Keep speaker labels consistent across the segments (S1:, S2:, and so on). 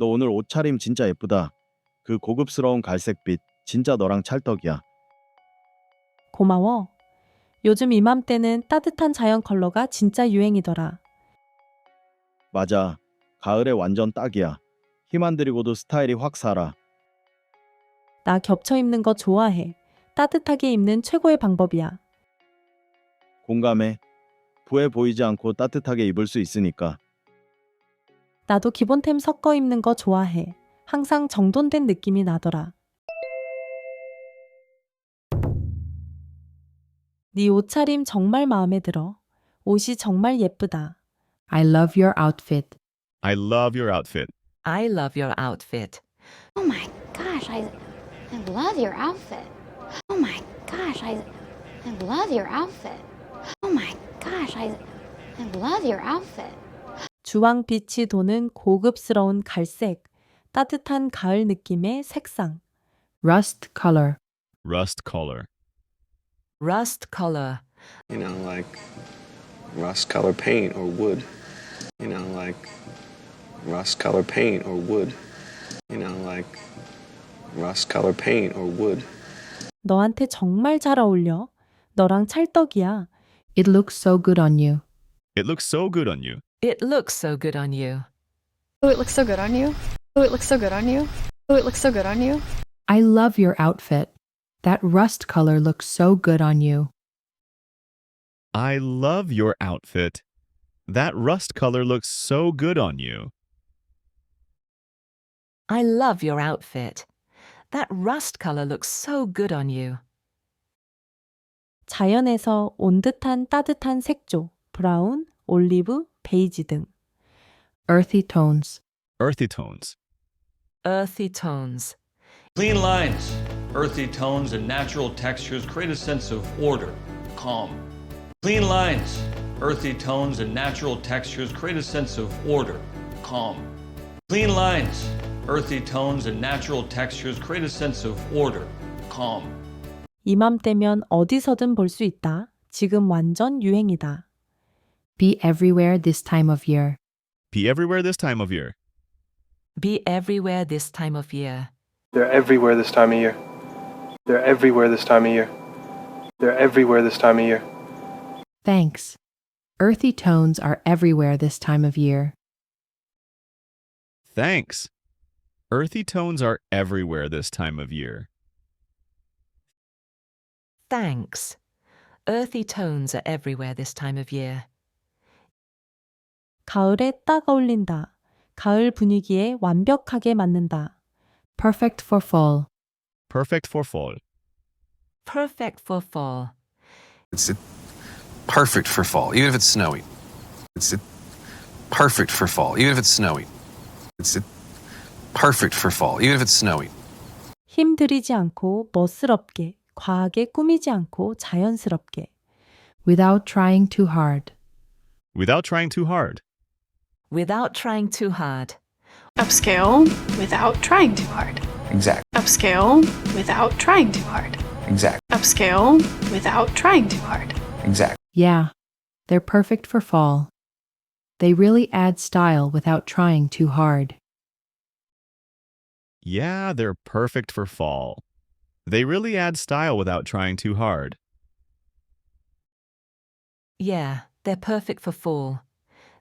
S1: 너 오늘 옷차림 진짜 예쁘다. 그 고급스러운 갈색빛 진짜 너랑 찰떡이야.
S2: 고마워. 요즘 이맘때는 따뜻한 자연 컬러가 진짜 유행이더라.
S1: 맞아. 가을에 완전 딱이야. 힘 안 들이고도 스타일이 확 살아.
S2: 나 겹쳐 입는 거 좋아해. 따뜻하게 입는 최고의 방법이야.
S1: 공감해. 부해 보이지 않고 따뜻하게 입을 수 있으니까.
S2: 나도 기본템 섞어 입는 거 좋아해. 항상 정돈된 느낌이 나더라. 네 옷차림 정말 마음에 들어. 옷이 정말 예쁘다.
S3: I love your outfit.
S4: I love your outfit.
S5: I love your outfit.
S6: Oh my gosh, I, I love your outfit. Oh my gosh, I, I love your outfit. Oh my gosh, I, I love your outfit.
S2: 주황빛이 도는 고급스러운 갈색, 따뜻한 가을 느낌의 색상.
S3: Rust color.
S4: Rust color.
S5: Rust color.
S7: You know, like rust color paint or wood. You know, like rust color paint or wood. You know, like rust color paint or wood.
S2: 너한테 정말 잘 어울려. 너랑 찰떡이야.
S3: It looks so good on you.
S4: It looks so good on you.
S5: It looks so good on you.
S8: Oh, it looks so good on you. Oh, it looks so good on you. Oh, it looks so good on you.
S3: I love your outfit. That rust color looks so good on you.
S4: I love your outfit. That rust color looks so good on you.
S5: I love your outfit. That rust color looks so good on you.
S2: 자연에서 온 듯한 따뜻한 색조, 브라운, 올리브, 베이지 등.
S3: Earthy tones.
S4: Earthy tones.
S5: Earthy tones.
S9: Clean lines, earthy tones, and natural textures create a sense of order, calm. Clean lines, earthy tones, and natural textures create a sense of order, calm. Clean lines, earthy tones, and natural textures create a sense of order, calm.
S2: 이맘때면 어디서든 볼 수 있다. 지금 완전 유행이다.
S3: Be everywhere this time of year.
S4: Be everywhere this time of year.
S5: Be everywhere this time of year.
S10: They're everywhere this time of year. They're everywhere this time of year. They're everywhere this time of year.
S3: Thanks. Earthy tones are everywhere this time of year.
S4: Thanks. Earthy tones are everywhere this time of year.
S5: Thanks. Earthy tones are everywhere this time of year.
S2: 가을에 딱 어울린다. 가을 분위기에 완벽하게 맞는다.
S3: Perfect for fall.
S4: Perfect for fall.
S5: Perfect for fall.
S11: It's perfect for fall, even if it's snowy. It's perfect for fall, even if it's snowy. It's perfect for fall, even if it's snowy.
S2: 힘들이지 않고 멋스럽게, 과하게 꾸미지 않고 자연스럽게.
S3: Without trying too hard.
S4: Without trying too hard.
S5: Without trying too hard.
S8: Upscale without trying too hard.
S11: Exact,
S8: Upscale without trying too hard.
S11: exact,
S8: Upscale without trying too hard.
S11: exact.
S3: Yeah, they're perfect for fall. They really add style without trying too hard.
S4: Yeah, they're perfect for fall. They really add style without trying too hard.
S5: Yeah, they're perfect for fall.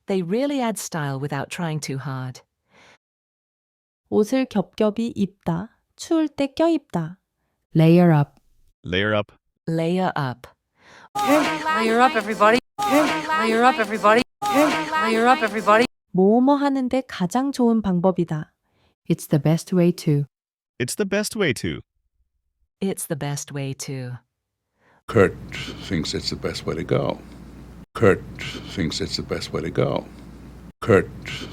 S5: They really add style without trying too hard.
S2: 옷을 겹겹이 입다. 추울 때 껴입다.
S3: Layer up.
S4: Layer up.
S5: Layer up.
S8: Layer up, everybody. Layer up, everybody. Layer up, everybody.
S2: 뭐뭐 하는데 가장 좋은 방법이다.
S3: It's the best way to.
S4: It's the best way to.
S5: It's the best way to.
S12: Kurt thinks it's the best way to go. Kurt thinks it's the best way to go. Kurt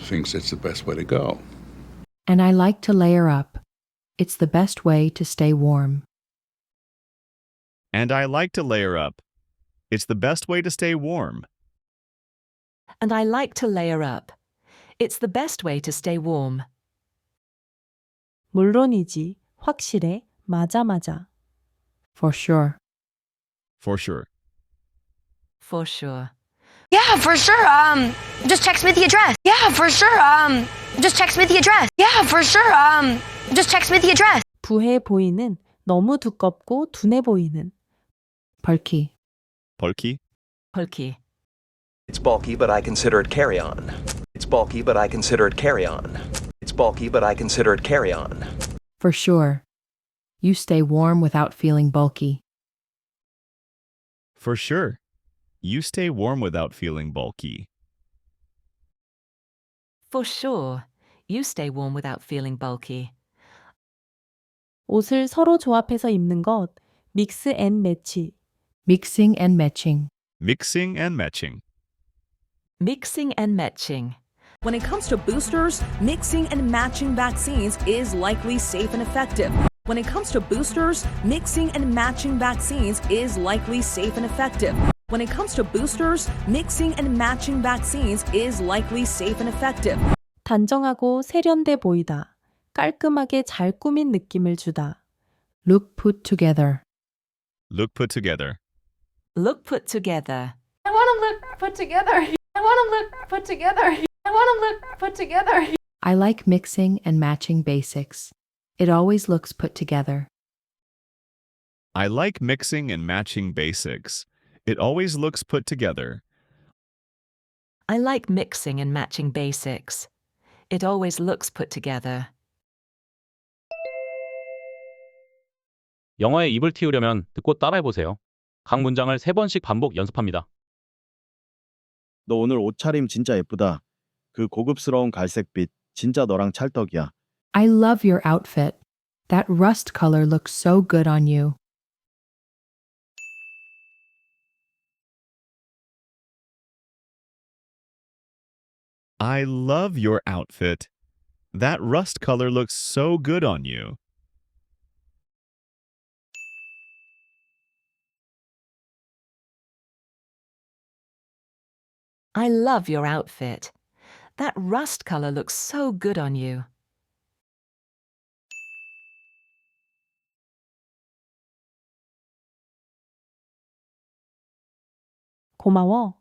S12: thinks it's the best way to go.
S3: And I like to layer up. It's the best way to stay warm.
S4: And I like to layer up. It's the best way to stay warm.
S5: And I like to layer up. It's the best way to stay warm.
S2: 물론이지. 확실해. 맞아 맞아.
S3: For sure.
S4: For sure.
S5: For sure.
S6: Yeah, for sure. Um, just text me the address. Yeah, for sure. Um, just text me the address. Yeah, for sure. Um, just text me the address.
S2: 부해 보이는 너무 두껍고 둔해 보이는
S3: Bulky.
S4: Bulky.
S5: Bulky.
S13: It's bulky, but I consider it carry on. It's bulky, but I consider it carry on. It's bulky, but I consider it carry on.
S3: For sure. You stay warm without feeling bulky.
S4: For sure. You stay warm without feeling bulky.
S5: For sure. You stay warm without feeling bulky.
S2: 옷을 서로 조합해서 입는 것 믹스 앤 매치
S3: Mixing and matching.
S4: Mixing and matching.
S5: Mixing and matching.
S14: When it comes to boosters, mixing and matching vaccines is likely safe and effective. When it comes to boosters, mixing and matching vaccines is likely safe and effective. When it comes to boosters, mixing and matching vaccines is likely safe and effective.
S2: 단정하고 세련돼 보이다. 깔끔하게 잘 꾸민 느낌을 주다.
S3: Look put together.
S4: Look put together.
S5: Look put together.
S8: I want to look put together. I want to look put together. I want to look put together.
S3: I like mixing and matching basics. It always looks put together.
S4: I like mixing and matching basics. It always looks put together.
S5: I like mixing and matching basics. It always looks put together.
S15: 영어에 입을 틔우려면 듣고 따라해보세요. 각 문장을 세 번씩 반복 연습합니다.
S1: 너 오늘 옷차림 진짜 예쁘다. 그 고급스러운 갈색빛 진짜 너랑 찰떡이야.
S3: I love your outfit. That rust color looks so good on you.
S4: I love your outfit. That rust color looks so good on you.
S5: I love your outfit. That rust color looks so good on you.
S2: 고마워.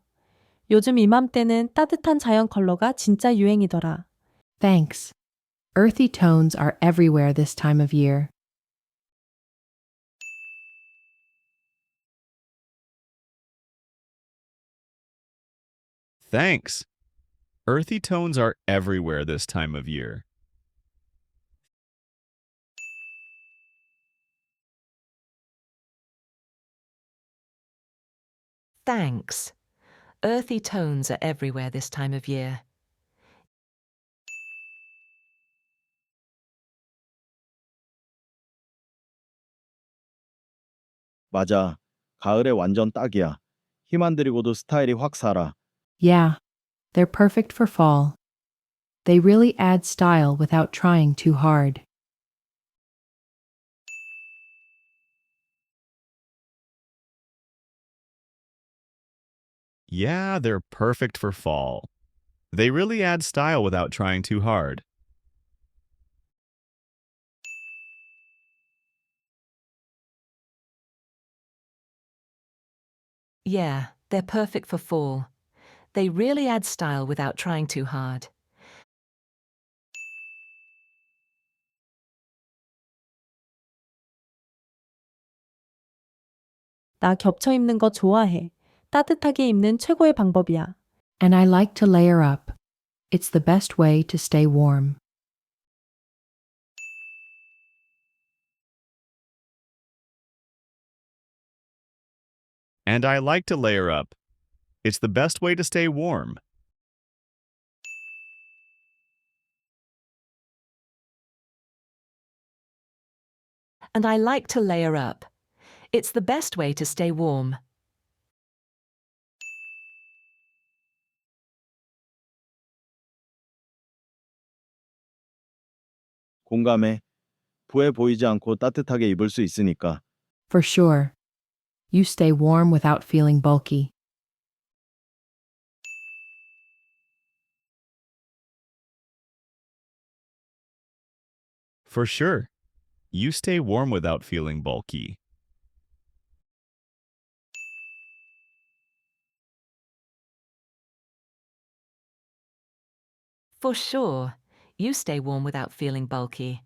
S2: 요즘 이맘때는 따뜻한 자연 컬러가 진짜 유행이더라.
S3: Thanks. Earthy tones are everywhere this time of year.
S4: Thanks. Earthy tones are everywhere this time of year.
S5: Thanks. Earthy tones are everywhere this time of year.
S1: 맞아. 가을에 완전 딱이야. 힘 안 들이고도 스타일이 확 살아.
S3: Yeah, they're perfect for fall. They really add style without trying too hard.
S4: Yeah, they're perfect for fall. They really add style without trying too hard.
S5: Yeah, they're perfect for fall. They really add style without trying too hard.
S2: 나 겹쳐 입는 거 좋아해. 따뜻하게 입는 최고의 방법이야.
S3: And I like to layer up. It's the best way to stay warm.
S4: And I like to layer up. It's the best way to stay warm.
S5: And I like to layer up. It's the best way to stay warm.
S1: 공감해. 부해 보이지 않고 따뜻하게 입을 수 있으니까.
S3: For sure. You stay warm without feeling bulky.
S4: For sure. You stay warm without feeling bulky.
S5: For sure. you stay warm without feeling bulky.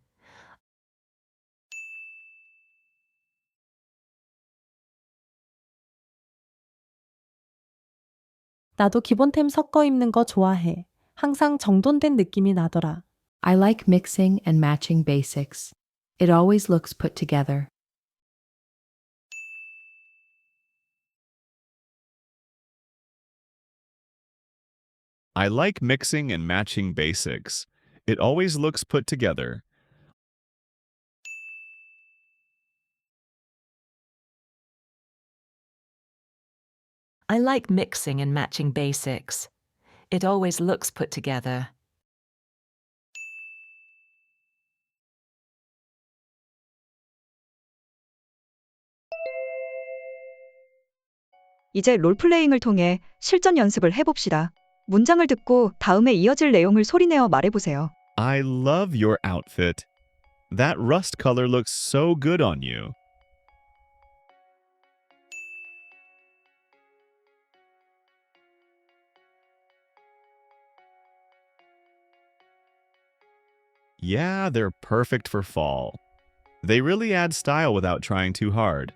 S2: 나도 기본템 섞어 입는 거 좋아해. 항상 정돈된 느낌이 나더라.
S3: I like mixing and matching basics. It always looks put together.
S4: I like mixing and matching basics. It always looks put together.
S5: I like mixing and matching basics. It always looks put together.
S16: 이제 롤플레잉을 통해 실전 연습을 해봅시다. 문장을 듣고 다음에 이어질 내용을 소리내어 말해보세요.
S4: I love your outfit. That rust color looks so good on you. Yeah, they're perfect for fall. They really add style without trying too hard.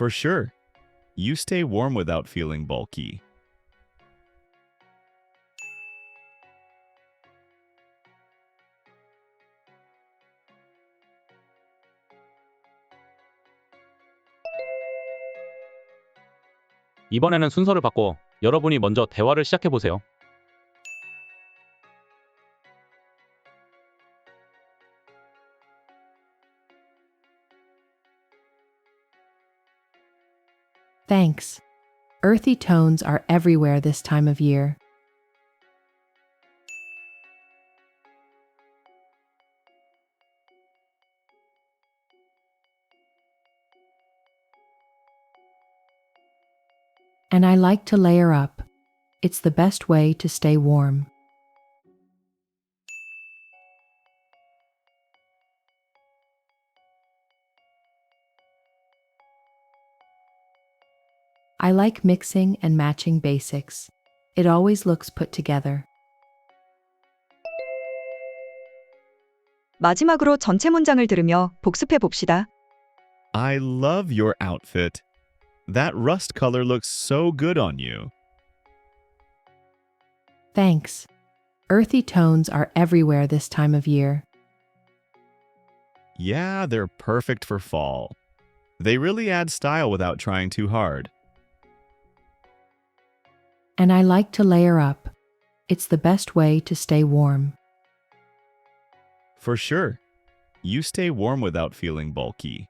S4: For sure. You stay warm without feeling bulky.
S15: 이번에는 순서를 바꿔 여러분이 먼저 대화를 시작해 보세요.
S3: Thanks. Earthy tones are everywhere this time of year. And I like to layer up. It's the best way to stay warm. I like mixing and matching basics. It always looks put together.
S16: 마지막으로 전체 문장을 들으며 복습해 봅시다.
S4: I love your outfit. That rust color looks so good on you.
S3: Thanks. Earthy tones are everywhere this time of year.
S4: Yeah, they're perfect for fall. They really add style without trying too hard.
S3: And I like to layer up. It's the best way to stay warm.
S4: For sure. You stay warm without feeling bulky.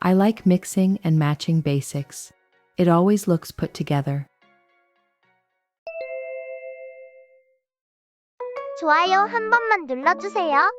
S3: I like mixing and matching basics. It always looks put together.
S6: 좋아요 한 번만 눌러주세요.